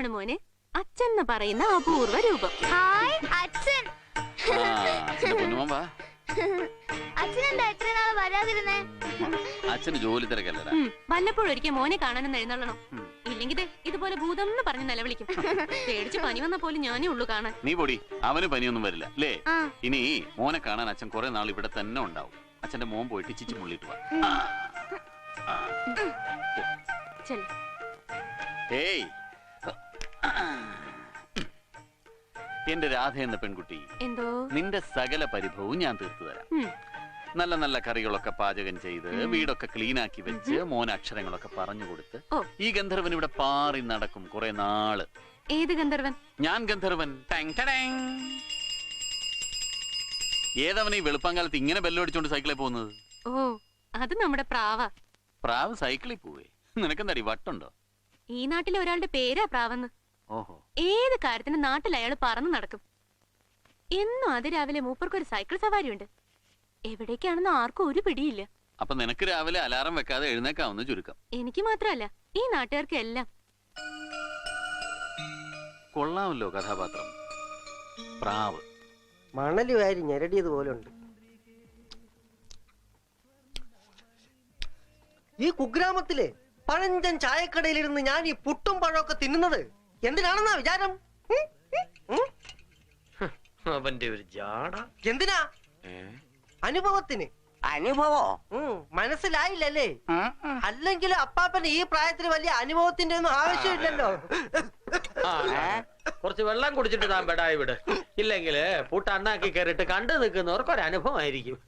ഭൂതാണ് മോനെ. അച്ഛൻ എന്ന് പറയുന്ന അപൂർവ രൂപം. ഹായ് അച്ഛൻ. അച്ഛൻ എന്താ എത്ര നാൾ വരാതിരുന്നേ? അച്ഛന് ജോലി തിരക്കല്ലടാ. വല്ലപ്പോഴും ഒരിക്കൽ മോനെ കാണാനെന്ന് എഴുന്നള്ളണം. ഇല്ലെങ്കിൽ ഇതുപോലെ ഭൂതം എന്ന് പറഞ്ഞ് നിലവിളിക്കും. പേടിച്ച് പനി വന്ന പോലും ഞാനേ ഉള്ളൂ കാണാൻ. നീ പൊടി അവന് പനിയൊന്നും വരില്ല അല്ലേ? ഇനി മോനെ കാണാൻ അച്ഛൻ കുറെ നാൾ ഇവിടെ തന്നെ ഉണ്ടാവും. അച്ഛന്റെ മോൻ പോയിട്ട് ചിച്ചു മുള്ളിട്ട് വാ. ഏയ് എന്റെ രാധ എന്ന പെൺകുട്ടി എന്തോ? നിന്റെ സകല പരിഭവവും ഞാൻ തീർത്തു തരാം. ഉം, നല്ല നല്ല കറികളൊക്കെ പാചകം ചെയ്ത് വീടൊക്കെ ക്ലീൻ ആക്കി വെച്ച് മോൻ അക്ഷരങ്ങളൊക്കെ പറഞ്ഞു കൊടുത്ത് ഓ. ഈ ഗന്ധർവൻ ഇവിടെ പാറി നടക്കും കുറെ നാൾ. ഏത് ഗന്ധർവൻ? ഞാൻ ഗന്ധർവൻ. ടാങ് ടടാങ്. ഏതവൻ ഈ വെളുപ്പാങ്കാലത്ത് ഇങ്ങനെ ബെല്ലടിച്ചോണ്ട് സൈക്കിളിൽ പോകുന്നത്? ഓ അത് നമ്മുടെ പ്രാവ. പ്രാവ് സൈക്കിളിൽ പോവേ. നിനക്കെന്താടി വട്ടുണ്ടോ? ഈ നാട്ടിലെ ഒരാളുടെ പേരാ പ്രാവെന്ന്. ഏത് കാര്യത്തിന് നാട്ടിൽ അയാൾ പറന്നു നടക്കും. എന്നും അതിരാവിലെ മൂപ്പർക്ക് ഒരു സൈക്കിൾ സവാരി ഉണ്ട് എവിടേക്കാണെന്ന് ആർക്കും ഒരു പിടിയില്ല. അപ്പൊ നിനക്ക് രാവിലെ അലാറം വെക്കാതെ എഴുന്നേക്കാവുന്ന ചുരുക്കം. എനിക്ക് മാത്രമല്ല ഈ നാട്ടുകാർക്ക് എല്ലാം. കൊള്ളാമല്ലോ കഥാപാത്രം. പ്രാവ്. മണൽ വാരി ഞെരടിയത് പോലെ ഉണ്ട്. ഈ കുഗ്രാമത്തിലെ പഴഞ്ചൻ ചായക്കടയിലിരുന്ന് ഞാൻ ഈ പുട്ടും പഴമൊക്കെ തിന്നുന്നത്? എന്തിനാണെന്നാ വിചാരം? അവന്റെ ഒരു ജാട. എന്തിനാ? അനുഭവത്തിന്. അനുഭവോ? മനസ്സിലായില്ലേ മനസ്സിലായില്ലല്ലേ? അല്ലെങ്കിൽ അപ്പാപ്പന് ഈ പ്രായത്തിൽ വലിയ അനുഭവത്തിന്റെ ഒന്നും ആവശ്യമില്ലല്ലോ. ആ, കുറച്ച് വെള്ളം കുടിച്ചിട്ട് താൻ പെടായി വിട്. ഇല്ലെങ്കിൽ പൂട്ട അണ്ണാക്കി കയറിട്ട് കണ്ടു നിൽക്കുന്നവർക്ക് ഒരു അനുഭവമായിരിക്കും.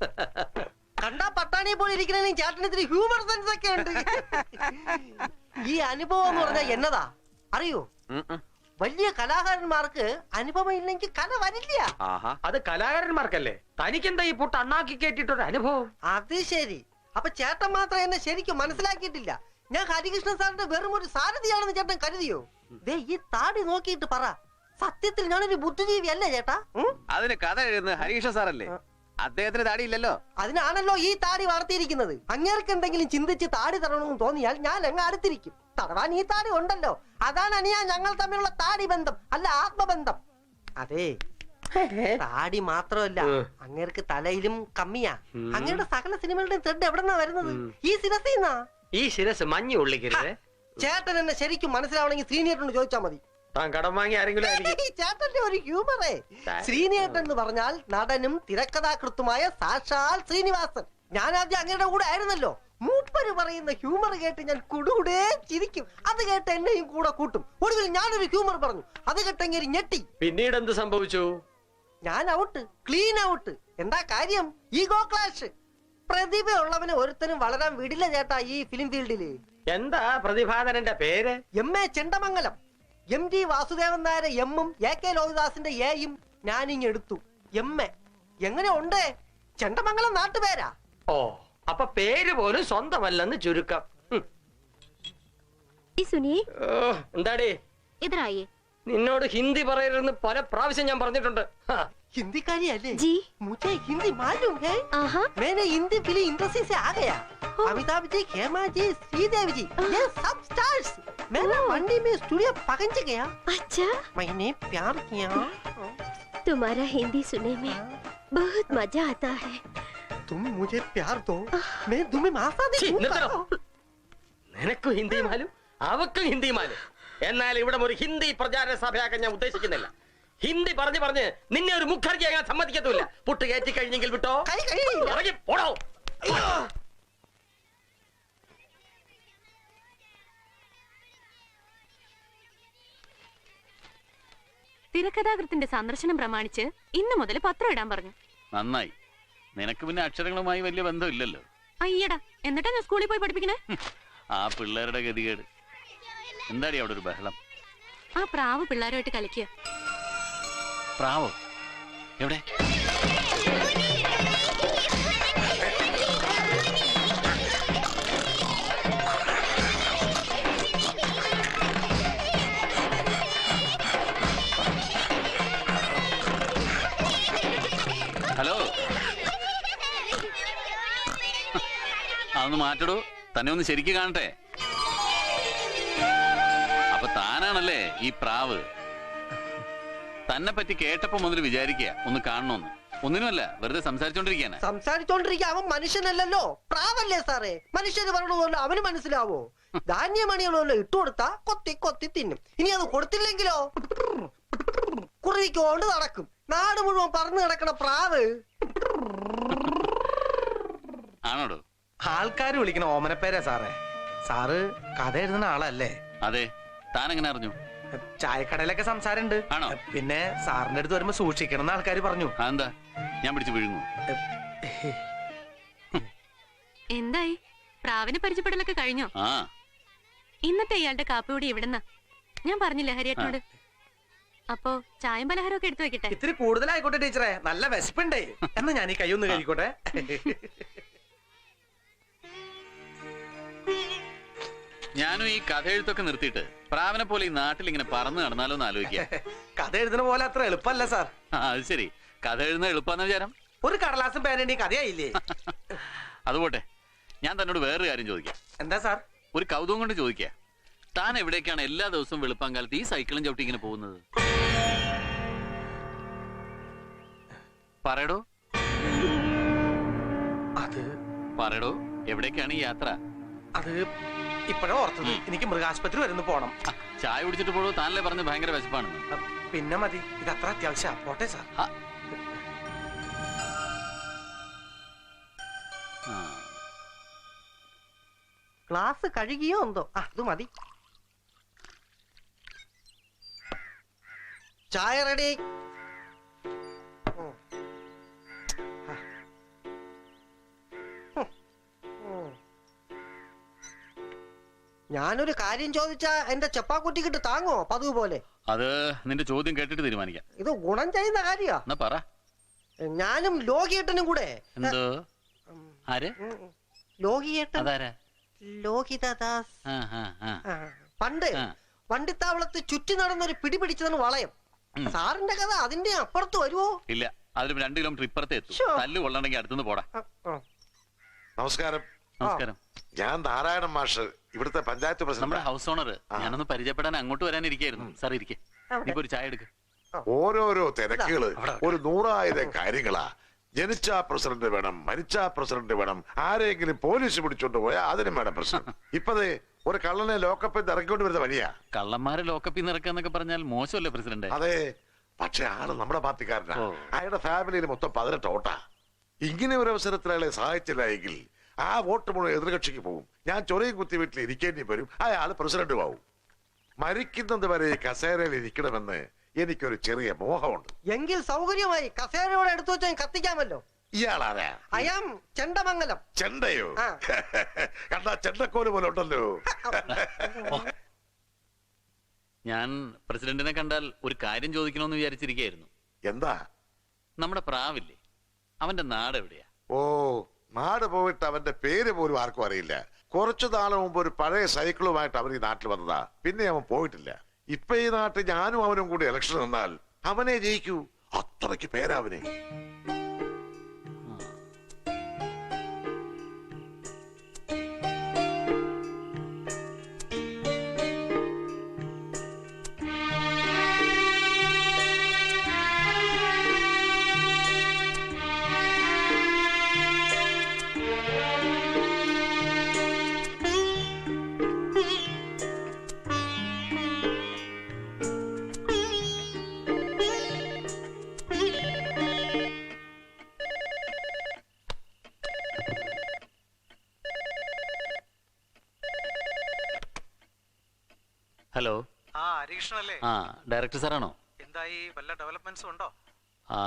കണ്ടാ പട്ടാണിയെ പോലെ ഇരിക്കണേ ചേട്ടന് ഇത്തിരി ഹ്യൂമർ സെൻസ് ഒക്കെ ഉണ്ട്. ഈ അനുഭവം എന്ന് പറഞ്ഞാൽ എന്നതാ? അറിയോ. വലിയ കലാകാരന്മാർക്ക് അനുഭവം ഇല്ലെങ്കിൽ കല വരില്ല. ആഹാ. അത് കലാകാരന്മാർക്കല്ലേ? തനിക്കെന്താ ഈ പുട്ട് അണ്ണാക്കി കേട്ടിട്ടൊരു അനുഭവം? അത് ശരി. അപ്പൊ ചേട്ടൻ മാത്രം എന്നെ ശരിക്കും മനസ്സിലാക്കിയിട്ടില്ല. ഞാൻ ഹരികൃഷ്ണൻ സാറിന്റെ വെറും ഒരു സാരഥിയാണെന്ന് ചേട്ടൻ കരുതിയോ? ദേ ഈ താടി നോക്കിയിട്ട് പറ. സത്യത്തിൽ ഞാനൊരു ബുദ്ധിജീവി അല്ലേ ചേട്ടാ? അതിന് കഥ എഴുതുന്നത് ഹരീഷ സാറല്ലേ? അദ്ദേഹത്തിന് താടി ഇല്ലല്ലോ അതിനാണല്ലോ ഈ താടി വളർത്തിയിരിക്കുന്നത്. അങ്ങേർക്ക് എന്തെങ്കിലും ചിന്തിച്ച് താടി തരണമെന്ന് തോന്നിയാൽ ഞാൻ അങ്ങ് അടുത്തിരിക്കും. തടവാൻ ഈ താടി ഉണ്ടല്ലോ. അതാണ് അനിയാ ഞങ്ങൾ തമ്മിലുള്ള താടി ബന്ധം അല്ല ആത്മബന്ധം. അതെ. താടി മാത്രമല്ല അങ്ങേർക്ക് തലയിലും കമ്മിയാ. അങ്ങയുടെ സകല സിനിമകളുടെയും ത്രെഡ് എവിടെന്നാ വരുന്നത്. ഈ ശിരസിന്നാ. ഈ ശിരസ് മഞ്ഞ് ഉള്ളിക്കരുത് ചേട്ടൻ എന്നെ ശരിക്കും മനസ്സിലാവണമെങ്കിൽ സീനിയർ ചോദിച്ചാൽ മതി. താൻ കടം വാങ്ങി ആരെങ്കിലും ആയിരിക്കും. ചേട്ടന്റെ ഒരു ഹ്യൂമറേ. ശ്രീനിയേട്ടൻ എന്ന് പറഞ്ഞാൽ നടനും തിരക്കഥാകൃത്തുമായ സാക്ഷാൽ ശ്രീനിവാസൻ. ഞാൻ ആദ്യം അങ്ങയുടെ കൂടെ ആയിരുന്നല്ലോ. മൂപ്പര് പറയുന്ന ഹ്യൂമർ കേട്ട് ഞാൻ കുടുകൂടെ ചിരിക്കും. അത് കേട്ട് എന്നെയും കൂടെ കൂട്ടും. ഒടുവിൽ ഞാനൊരു ഹ്യൂമർ പറഞ്ഞു. അത് കേട്ടെങ്കിൽ ഞെട്ടി. പിന്നീട് എന്ത് സംഭവിച്ചു? ഞാൻ ഔട്ട്. Clean out. എന്താ കാര്യം? Ego clash. പ്രതിഭയുള്ളവന് ഒരുത്തനും വളരാൻ വിടില്ല ചേട്ടാ ഈ ഫിലിം ഫീൽഡിൽ. എന്താ പ്രതിഭാധനന്റെ പേര്? M A Chendamangalam. M G Vasudevan നായരെ എമ്മും എ കെ ലോഹിദാസിന്റെ എയും ഞാനിങ് എടുത്തു. എം എ എങ്ങനെ ഉണ്ട്? ചെണ്ടമംഗലം നാട്ടുപേരാ? ഓ അപ്പൊ പേര് പോലും സ്വന്തമല്ലെന്ന് ചുരുക്കം. ഹും. ഈ സുനിയെ ഓ, എന്താടി? നിന്നോട് ഹിന്ദി പറയരുതെന്ന് പല പ്രാവശ്യം ഞാൻ പറഞ്ഞിട്ടുണ്ട്. ഹാ. हिंदी है ले जी मुझे हिंदी मालूम है ആഹാ मैंने हिंदी फिल्म इंडस्ट्री से आ गया अमिताभ जी खेमा जी श्रीदेव जी ये सब स्टार्स मैंने मंडी में स्टूडियो पहुंच गया अच्छा मैंने प्यार किया तुम्हारा हिंदी सुनने में बहुत मजा आता है तुम मुझे प्यार दो मैं तुम्हें मासा ഛീ, दूंगा നിർത്തണോ? നിനക്കും ഹിന്ദി മാലും അവക്കും ഹിന്ദി മാലും എന്നാൽ ഇവിടെ ഒരു ഹിന്ദി പ്രചാര സഭയാക്കാൻ ഞാൻ ഉദ്ദേശിക്കുന്നില്ല ഹിന്ദി പറഞ്ഞു പറഞ്ഞ് നിന്നെ ഒരു മുഖർജി അങ്ങനെ സമ്മതിക്കത്തില്ല പുട്ട് കയറ്റി കഴിഞ്ഞെങ്കിൽ വിട്ടോ? കൈ കൈ ഇറങ്ങി പോടോ. തിരക്കഥാകൃത്തിന്റെ സന്ദർശനം പ്രമാണിച്ച് ഇന്നു മുതൽ പത്രം ഇടാൻ പറഞ്ഞു. നന്നായി. നിനക്ക് പിന്നെ അക്ഷരങ്ങളുമായി വലിയ ബന്ധമില്ലല്ലോ. അയ്യടാ എന്നിട്ടാ ഞാൻ സ്കൂളിൽ പോയി പഠിപ്പിക്കണേ? ആ പിള്ളേരുടെ ഗതികേട്. എന്താടി അവിടെ ഒരു ബഹളം? ആ പ്രാവ് പിള്ളേരുമായിട്ട് കളിക്കുക. പ്രാവോ. എവിടെ? ഹലോ. അതൊന്ന് മാറ്റടോ. തന്നെ ഒന്ന് ശരിക്ക് കാണട്ടെ. അപ്പൊ താനാണല്ലേ ഈ പ്രാവ്. തന്നെ പറ്റി കേട്ടപ്പോ മുതൽ വിചാരിക്കുക ഒന്ന് കാണണമെന്ന് ഒന്നിനുമല്ല വെറുതെ സംസാരിച്ചോണ്ടിരിക്കാനാ സംസാരിച്ചോണ്ടിരിക്കുക അവൻ മനുഷ്യനല്ലല്ലോ. പ്രാവല്ലേ സാറേ? മനുഷ്യന് പറഞ്ഞതുപോലെ പോലെ അവന് മനസ്സിലാവോ? ധാന്യമണികളല്ലോ ഇട്ടുകൊടുത്താ കൊത്തി കൊത്തി തിന്നും. ഇനി അത് കൊടുത്തില്ലെങ്കിലോ? കുറിക്കൊണ്ട് നടക്കും. നാട് മുഴുവൻ പറന്നു കിടക്കണ പ്രാവ്. ആണോടോ? ആൾക്കാർ വിളിക്കണ ഓമനപ്പേരാ സാറേ. സാറ് കഥ എഴുതുന്ന ആളല്ലേ? അതെ. താൻ എങ്ങനെ അറിഞ്ഞു? ചായക്കടയിലൊക്കെ സംസാരമുണ്ട് ആണോ? പിന്നെ സാറിന്റെ അടുത്ത് വരുമ്പോ സൂക്ഷിക്കണം എന്ന് ആൾക്കാർ പറഞ്ഞു. അതെന്താ? ഞാൻ പിടിച്ചു വിഴുങ്ങു എന്തായി? പ്രാവിനെ പരിചയപ്പെടലൊക്കെ കഴിഞ്ഞോ? ആ. ഇന്നത്തെ ഇയാളുടെ കാപ്പിയോടി ഇവിടുന്ന ഞാൻ പറഞ്ഞില്ലേ ഹരിയേട്ടനോട്? അപ്പോ ചായം പലഹാരം ഒക്കെ എടുത്തു വെക്കട്ടെ? ഇത്തിരി കൂടുതലായിക്കോട്ടെ ടീച്ചറെ. നല്ല വിശപ്പുണ്ടേ. എന്നാ ഞാൻ ഈ കൈ ഒന്ന് കഴിക്കോട്ടെ ഞാനും ഈ കഥ എഴുത്തൊക്കെ നിർത്തിയിട്ട് പ്രാവനെ പോലെ ഈ നാട്ടിൽ ഇങ്ങനെ പറന്ന് നടന്നാലോ എന്ന് ആലോചിക്ക. കഥ എഴുതുന്ന പോലെ അത്ര എളുപ്പമല്ല സാർ. ആ, അത് ശരി. കഥ എഴുതുന്ന എളുപ്പാന്ന് വിചാരം? ഒരു കടലാസും പേനേണ്ടി കഥയായില്ലേ? അതുപോട്ടെ ഞാൻ തന്നോട് വേറൊരു കാര്യം ചോദിക്കാം. എന്താ സാർ? ഒരു കൗതുകം കൊണ്ട് ചോദിക്കാം. താൻ എവിടേക്കാണ് എല്ലാ ദിവസവും വെളുപ്പാങ്കാലത്ത് ഈ സൈക്കിളും ചവിട്ടി ഇങ്ങനെ പോകുന്നത്? പറയടോ. അത് പറയടോ. എവിടേക്കാണ് ഈ യാത്ര? അത് ഇപ്പോഴാ ഓർത്തത്. എനിക്ക് മൃഗാശുപത്രി വരുന്നു പോണം. ചായ കുടിച്ചിട്ട് പോലും താനല്ലേ പറഞ്ഞ് ഭയങ്കര വിശപ്പാണ്. പിന്നെ മതി. ഇത് അത്ര അത്യാവശ്യ. പോട്ടെ സാർ. ക്ലാസ് കഴുകിയോ എന്തോ? ആ അത് മതി. ചായ റെഡി. ഞാനൊരു കാര്യം ചോദിച്ചാ എന്റെ ചെപ്പാക്കുറ്റിക്കിട്ട് താങ്ങോ പതിവ് പോലെ? അത് നിന്റെ ചോദ്യം കേട്ടിട്ട് തീരുമാനിക്കാം. ഇത് ഗുണം ചെയ്യുന്ന കാര്യാ. എന്നാ പറ. ഞാനും ലോകിയേട്ടനും കൂടെ. എന്തോ? ആര്? ഉം, ഉം. ലോകിയേട്ടൻ. അതാരാ? ലോഹിതദാസ് ആ ആ ആ. ആ, പണ്ട് ആ. വണ്ടിത്താവളത്ത് ചുറ്റി നടന്നൊരു പിടി പിടിച്ചതാണ് വളയം. ഉം. സാറിന്റെ കഥ അതിന്റെ അപ്പുറത്ത് വരുവോ? ഇല്ല. അതിലും രണ്ട് കിലോമീറ്റർ ഇപ്പുറത്തെ എത്തും. ശ്ശോ. തല്ല് കൊള്ളണമെങ്കിൽ അടുത്തുനിന്ന് പോടാ. ആ, ആ. നമസ്കാരം. നമസ്കാരം. ഞാൻ നാരായണൻ മാഷ് ഇവിടുത്തെ പഞ്ചായത്ത് പ്രസിഡന്റ്. നമ്മുടെ ഹൗസ് ഓണർ. ഞാനൊന്ന് പരിചയപ്പെടാൻ അങ്ങോട്ട് വരാനിരിക്കായിരുന്നു സാർ ഇരിക്കെ. ഇപ്പൊ ഒരു ചായ എടുക്ക്. ഓരോരോ തിരക്കുകൾ. ഒരു നൂറായിരം കാര്യങ്ങളാ. ജനിച്ച പ്രസിഡന്റ് വേണം മരിച്ച പ്രസിഡന്റ് വേണം. ആരെങ്കിലും പോലീസ് പിടിച്ചോണ്ട് പോയാ അതിനും വേണം പ്രശ്നം. ഇപ്പതേ ഒരു കള്ളനെ ലോക്കപ്പിൽ ഇറക്കിക്കൊണ്ട് വരുന്ന വഴിയാ. കള്ളന്മാരെ ലോക്കപ്പിൽ ഇറക്കാന്നൊക്കെ പറഞ്ഞാൽ മോശമല്ലേ പ്രസിഡന്റ്? അതെ. പക്ഷെ ആൾ നമ്മുടെ പാർട്ടിക്കാരനാ. അയാളുടെ ഫാമിലിയിൽ മൊത്തം പതിനെട്ട് ഓട്ടാ ഇങ്ങനെ ഒരു അവസരത്തിൽ അയാളെ സഹായിച്ചില്ല എങ്കിൽ ആ വോട്ട് മുഴുവൻ എതിർകക്ഷിക്ക് പോകും ഞാൻ ചൊറിയും കുത്തി വീട്ടിൽ ഇരിക്കേണ്ടി വരും. അയാൾ പ്രസിഡന്റുമാവും മരിക്കുന്നത് വരെ ഈ കസേരയിൽ ഇരിക്കണമെന്ന് എനിക്കൊരു ചെറിയ മോഹമുണ്ട്. എങ്കിൽ സൗകര്യമായി കസേരയോടെ എടുത്തു വെച്ചാൽ കത്തിക്കാമല്ലോ. ഇയാളാരാ അയാം ചെണ്ടമംഗലം. ചെണ്ടയോ? ആ. കണ്ടാ ചെണ്ടക്കോൽ പോലെ ഉണ്ടല്ലോ. ഞാൻ പ്രസിഡന്റിനെ കണ്ടാൽ ഒരു കാര്യം ചോദിക്കണമെന്ന് വിചാരിച്ചിരിക്കുകയായിരുന്നു. എന്താ? നമ്മുടെ പ്രാവില്ലേ? അവന്റെ നാട് എവിടെയാ ഓ. നാട് പോയിട്ട് അവന്റെ പേര് പോലും ആർക്കും അറിയില്ല. കുറച്ചു നാളെ മുമ്പ് ഒരു പഴയ സൈക്കിളുമായിട്ട് അവൻ ഈ നാട്ടിൽ വന്നതാ. പിന്നെ അവൻ പോയിട്ടില്ല. ഇപ്പൊ ഈ നാട്ടിൽ ഞാനും അവനും കൂടി ഇലക്ഷൻ നിന്നാൽ അവനെ ജയിക്കൂ. അത്രയ്ക്ക് പേരാവനെ ആ ഡയറക്ടർ സാറാണോ? എന്തായി? വല്ല ഡെവലപ്മെന്റ്സും ഉണ്ടോ? ആ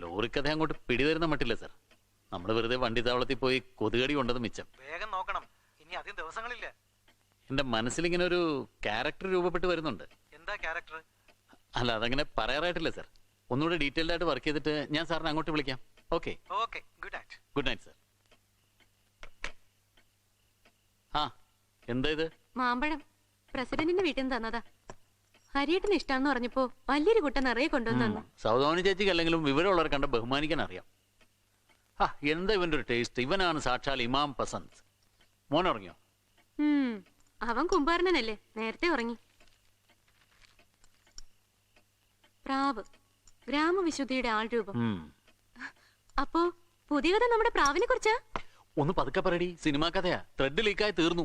ലോറിക്കഥ അങ്ങോട്ട് പിടിതരുന്ന മട്ടില്ല സാർ. നമ്മൾ വെറുതെ വണ്ടി താവളത്തിൽ പോയി കൊതുകടി കൊണ്ടത് മിച്ചം. വേഗം നോക്കണം. ഇനി അധികം ദിവസങ്ങളില്ല. എന്റെ മനസ്സിലിങ്ങനെ ഒരു ക്യാരക്ടർ രൂപപ്പെട്ട് വരുന്നുണ്ട്. എന്താ ക്യാരക്ടർ? അല്ല അതങ്ങനെ പറയാറായിട്ടില്ല സാർ. ഒന്നുകൂടെ ഡീറ്റെയിൽഡ് ആയിട്ട് വർക്ക് ചെയ്തിട്ട് ഞാൻ സാറിനെ അങ്ങോട്ട് വിളിക്കാം. Okay. Okay good act good night sir. ആ എന്താ ഇത്? മാമ്പഴം. പ്രസിഡന്റിന്റെ വീട്ടിൽ നിന്ന് തന്നതാ. ഹരിയേട്ടന് ഇഷ്ടാന്ന് പറഞ്ഞപ്പോ വലിയൊരു കുട്ടൻ നിറയെ കൊണ്ടുവന്നു സൗദോണി ചേച്ചിക്ക് അല്ലെങ്കിലും വിവരമുള്ളവർ കണ്ട് ബഹുമാനിക്കാൻ അറിയാം. എന്താ ഇവന്റെ ഒരു ടേസ്റ്റ് ഇവനാണ് സാക്ഷാൽ ഇമാം പസന്ത്. മോൻ ഉറങ്ങിയോ? അവൻ കുമ്പാരനല്ലേ? നേരത്തെ ഉറങ്ങി. പ്രാവ് ഗ്രാമവിശുദ്ധിയുടെ ആൾ രൂപം. അപ്പോ പുതിയ കഥ നമ്മുടെ പ്രാവിനെ കുറിച്ചാ? ഒന്ന് പതുക്കെ പറയടി. സിനിമാ കഥയാ. ത്രെഡ് ലീക്കായി തീർന്നു.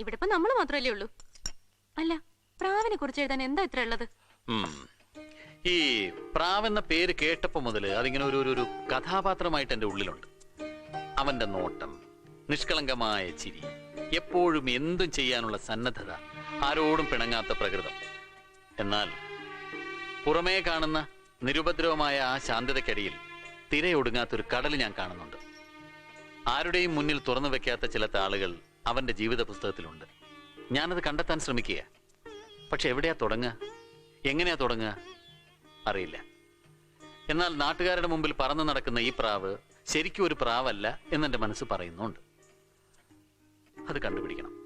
ഇവിടെ ഇപ്പൊ നമ്മൾ മാത്രല്ലേ ഉള്ളൂ. അല്ല പ്രാവിനെ കുറിച്ച് എഴുതാൻ എന്താ ഇത്ര ഉള്ളത്? ഈ പ്രാവ് എന്ന പേര് കേട്ടപ്പോ മുതൽ അതിങ്ങനെ ഒരു ഒരു കഥാപാത്രമായിട്ട് എന്റെ ഉള്ളിലുണ്ട്. അവന്റെ നോട്ടം നിഷ്കളങ്കമായ ചിരി എപ്പോഴും എന്തും ചെയ്യാനുള്ള സന്നദ്ധത ആരോടും പിണങ്ങാത്ത പ്രകൃതം. എന്നാൽ പുറമേ കാണുന്ന നിരുപദ്രവമായ ആ ശാന്തതയ്ക്കടിയിൽ തിരയൊടുങ്ങാത്തൊരു കടൽ ഞാൻ കാണുന്നുണ്ട്. ആരുടെയും മുന്നിൽ തുറന്നു വെക്കാത്ത ചില താളുകൾ അവന്റെ ജീവിത പുസ്തകത്തിലുണ്ട് ഞാനത് കണ്ടെത്താൻ ശ്രമിക്കുക പക്ഷെ എവിടെയാ തുടങ്ങുക? എങ്ങനെയാ തുടങ്ങുക? അറിയില്ല. എന്നാൽ നാട്ടുകാരുടെ മുമ്പിൽ പറന്നു നടക്കുന്ന ഈ പ്രാവ് ശരിക്കും ഒരു പ്രാവല്ല എന്നെന്റെ മനസ്സ് പറയുന്നുണ്ട്. അത് കണ്ടുപിടിക്കണം.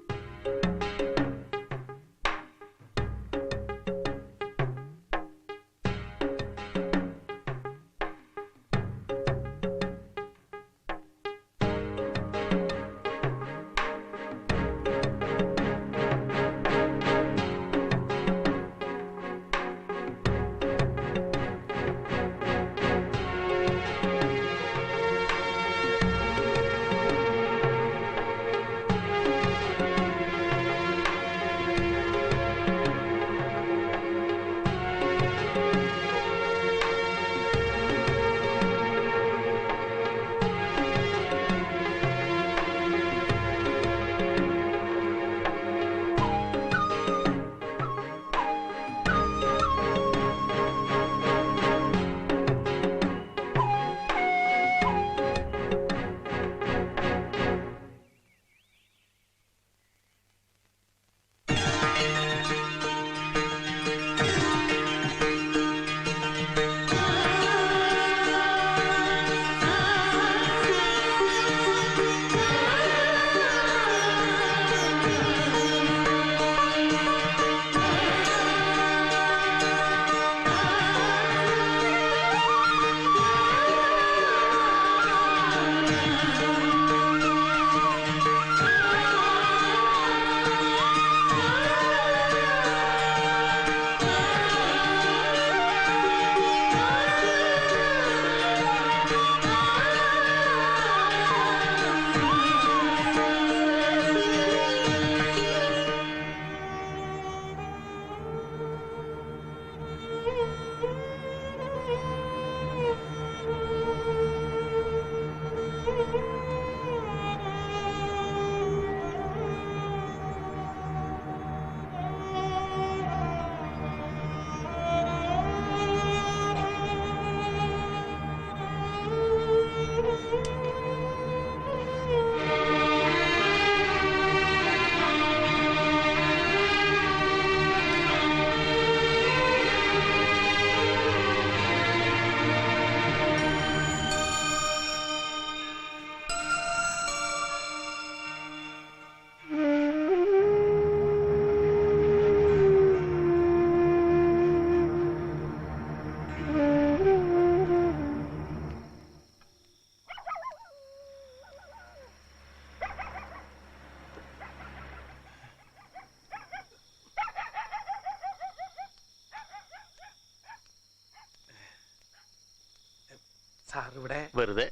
സാർ ഇവിടെ വെറുതെ.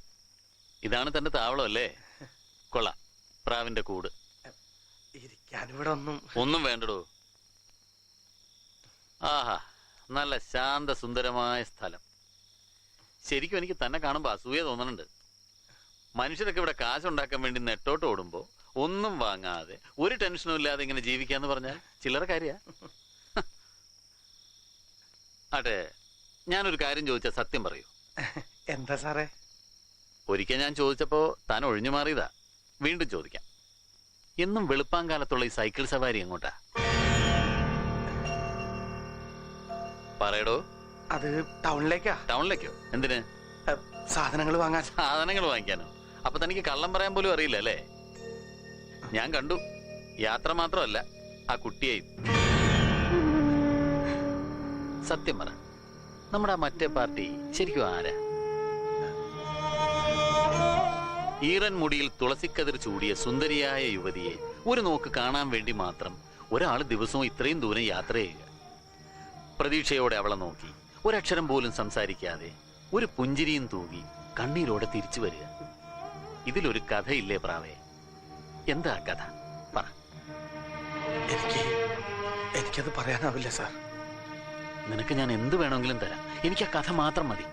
ഇതാണ് തന്റെ താവളം അല്ലേ കൊള്ളാം. പ്രാവിന്റെ കൂട്. ഇരിക്കാൻ ഇവിടെ ഒന്നും. ഒന്നും വേണ്ടടോ. ആഹാ നല്ല ശാന്ത സുന്ദരമായ സ്ഥലം. ശരിക്കും എനിക്ക് തന്നെ കാണുമ്പോൾ അസൂയ തോന്നുന്നുണ്ട് മനുഷ്യരൊക്കെ ഇവിടെ കാശുണ്ടാക്കാൻ വേണ്ടി നെട്ടോട്ട് ഓടുമ്പോൾ ഒന്നും വാങ്ങാതെ ഒരു ടെൻഷനും ഇല്ലാതെ ഇങ്ങനെ ജീവിക്കാന്ന് പറഞ്ഞാൽ ചില്ലറ കാര്യ. അതെ ഞാനൊരു കാര്യം ചോദിച്ചാൽ സത്യം പറയൂ. എന്താ സാറേ? ഒരിക്കൽ ഞാൻ ചോദിച്ചപ്പോ താൻ ഒഴിഞ്ഞു മാറിയതാ. വീണ്ടും ചോദിക്കാം. എന്നും വെളുപ്പാങ്കാലത്തുള്ള ഈ സൈക്കിൾ സവാരി എങ്ങോട്ടാ? പറയടോ. അത് ടൗണിലേക്കാ. ടൗണിലേക്കോ? എന്തിന്? സാധനങ്ങൾ വാങ്ങാൻ. സാധനങ്ങൾ വാങ്ങിക്കാനോ? അപ്പൊ തനിക്ക് കള്ളം പറയാൻ പോലും അറിയില്ല അല്ലേ? ഞാൻ കണ്ടു. യാത്ര മാത്രമല്ല ആ കുട്ടിയെയും. സത്യം പറ. നമ്മുടെ ആ മറ്റേ പാർട്ടി ശരിക്കും ആരാ? ഈറൻ മുടിയിൽ തുളസിക്കതിർ ചൂടിയ സുന്ദരിയായ യുവതിയെ ഒരു നോക്ക് കാണാൻ വേണ്ടി മാത്രം ഒരാൾ ദിവസവും ഇത്രയും ദൂരം യാത്ര ചെയ്യുക. പ്രതീക്ഷയോടെ അവളെ നോക്കി. ഒരക്ഷരം പോലും സംസാരിക്കാതെ ഒരു പുഞ്ചിരിയും തൂകി കണ്ണീരോടെ തിരിച്ചു വരിക. ഇതിലൊരു കഥയില്ലേ പ്രാവേ? എന്താ കഥ? പറ. എനിക്ക് എനിക്കത് പറയാനാവില്ല സാർ. നിനക്ക് ഞാൻ എന്ത് വേണമെങ്കിലും തരാം. എനിക്ക് ആ കഥ മാത്രം മതി.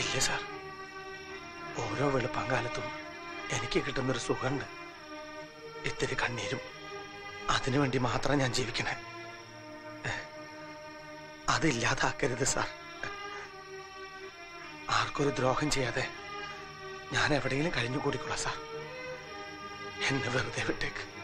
ഇല്ല സാർ. ഓരോ വെളുപ്പാങ്കാലത്തും എനിക്ക് കിട്ടുന്നൊരു സുഖമുണ്ട് ഇത്തിരി കണ്ണീരും. അതിനുവേണ്ടി മാത്രം ഞാൻ ജീവിക്കണേ. അതില്ലാതാക്കരുത് സാർ. ആർക്കൊരു ദ്രോഹം ചെയ്യാതെ ഞാൻ എവിടെയെങ്കിലും കഴിഞ്ഞു കൂടിക്കൊള്ളാം സാർ. എന്നെ വെറുതെ വിട്ടേക്ക്.